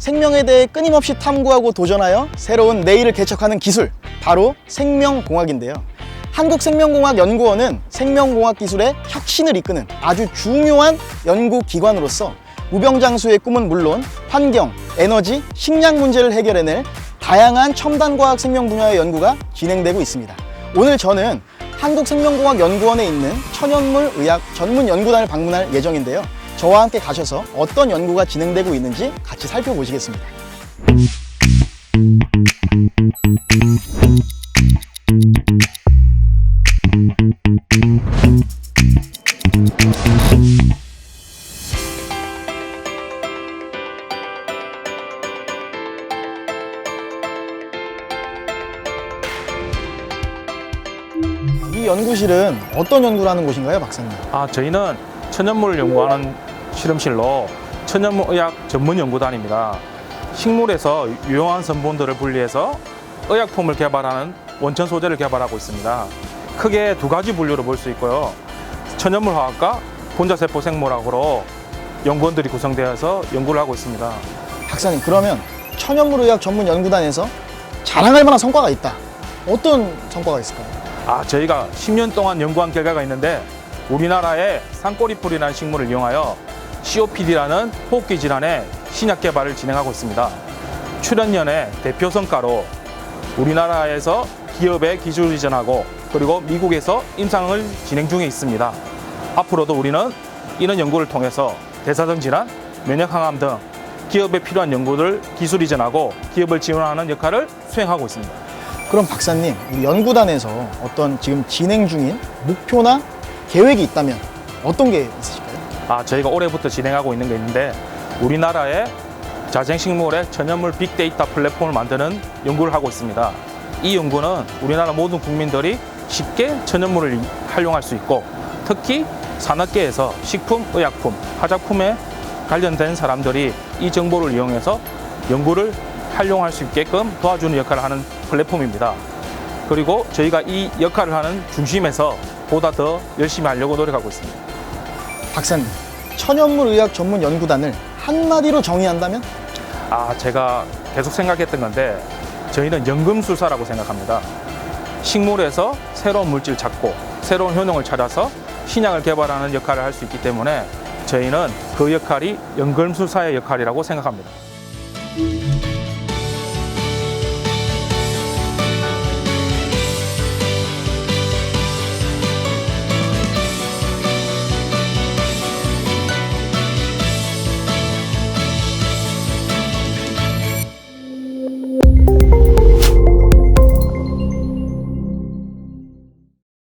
생명에 대해 끊임없이 탐구하고 도전하여 새로운 내일을 개척하는 기술, 바로 생명공학인데요. 한국생명공학연구원은 생명공학 기술의 혁신을 이끄는 아주 중요한 연구기관으로서 무병장수의 꿈은 물론 환경, 에너지, 식량 문제를 해결해낼 다양한 첨단과학 생명 분야의 연구가 진행되고 있습니다. 오늘 저는 한국생명공학연구원에 있는 천연물 의학 전문 연구단을 방문할 예정인데요. 저와 함께 가셔서 어떤 연구가 진행되고 있는지 같이 살펴보시겠습니다. 이 연구실은 어떤 연구를 하는 곳인가요, 박사님? 아, 저희는 천연물을 연구하는 실험실로 천연물 의학 전문 연구단입니다. 식물에서 유용한 성분들을 분리해서 의약품을 개발하는 원천 소재를 개발하고 있습니다. 크게 두 가지 분류로 볼 수 있고요. 천연물 화학과 본자세포 생물학으로 연구원들이 구성되어서 연구를 하고 있습니다. 박사님, 그러면 천연물 의학 전문 연구단에서 자랑할 만한 성과가 있다. 어떤 성과가 있을까요? 아, 저희가 10년 동안 연구한 결과가 있는데 우리나라의 산꼬리풀이라는 식물을 이용하여 COPD라는 호흡기 질환의 신약 개발을 진행하고 있습니다. 출연연의 대표 성과로 우리나라에서 기업에 기술 이전하고 그리고 미국에서 임상을 진행 중에 있습니다. 앞으로도 우리는 이런 연구를 통해서 대사성 질환, 면역 항암 등 기업에 필요한 연구를 기술 이전하고 기업을 지원하는 역할을 수행하고 있습니다. 그럼 박사님, 우리 연구단에서 어떤 지금 진행 중인 목표나 계획이 있다면 어떤 게 있으실까요? 아, 저희가 올해부터 진행하고 있는 게 있는데 우리나라의 자생식물의 천연물 빅데이터 플랫폼을 만드는 연구를 하고 있습니다. 이 연구는 우리나라 모든 국민들이 쉽게 천연물을 활용할 수 있고 특히 산업계에서 식품, 의약품, 화장품에 관련된 사람들이 이 정보를 이용해서 연구를 활용할 수 있게끔 도와주는 역할을 하는 플랫폼입니다. 그리고 저희가 이 역할을 하는 중심에서 보다 더 열심히 하려고 노력하고 있습니다. 박사님, 천연물 의학 전문 연구단을 한마디로 정의한다면? 아, 제가 계속 생각했던 건데 저희는 연금술사라고 생각합니다. 식물에서 새로운 물질 찾고 새로운 효능을 찾아서 신약을 개발하는 역할을 할 수 있기 때문에 저희는 그 역할이 연금술사의 역할이라고 생각합니다.